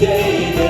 David.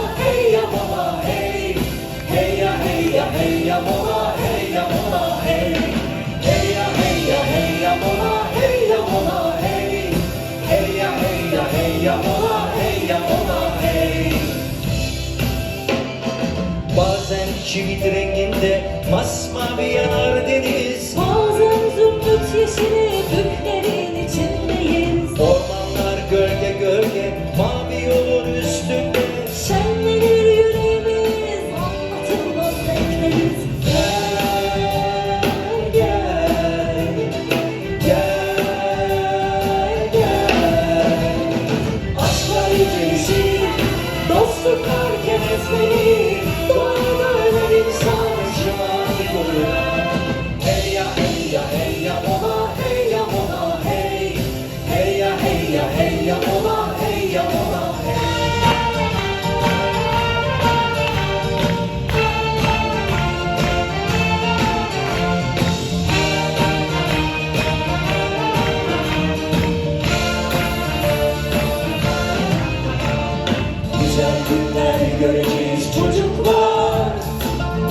Şivit renginde masmavi yanar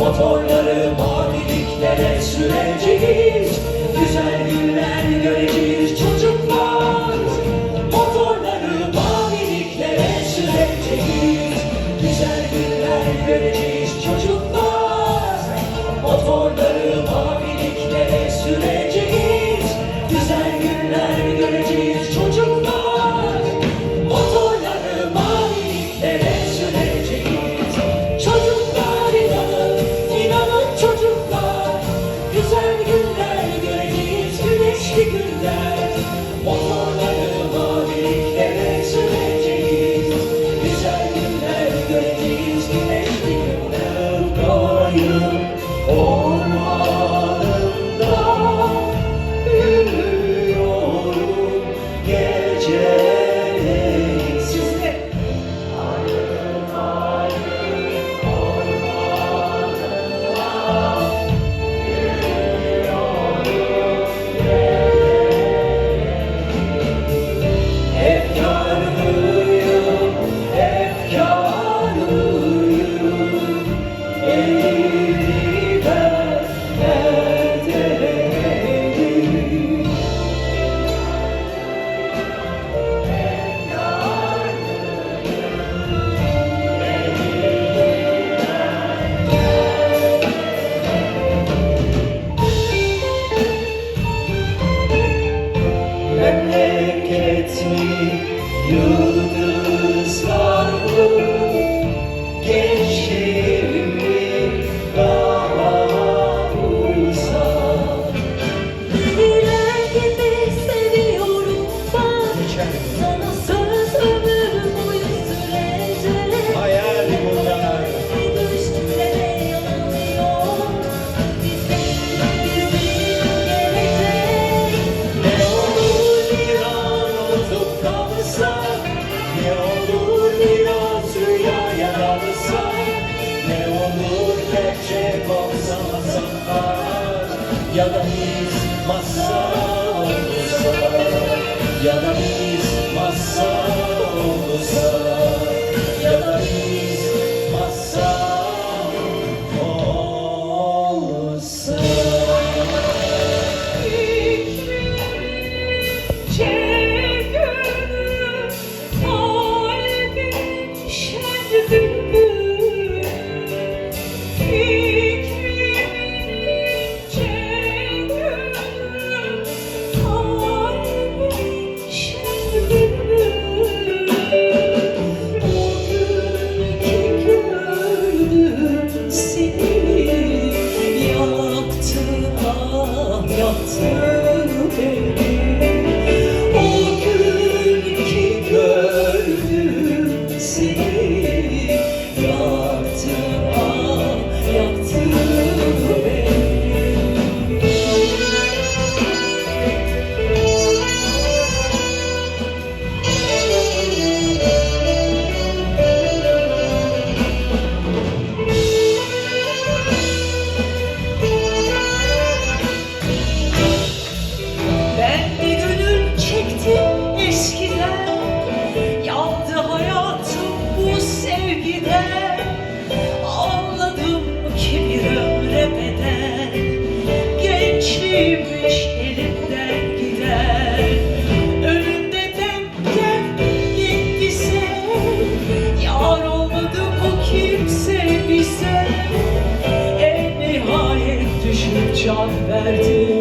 Motorları maviliklere süreceğiz. Güzel günler göreceğiz. you. ya da bir masal olsa ya da bir 이렇지. Can verdim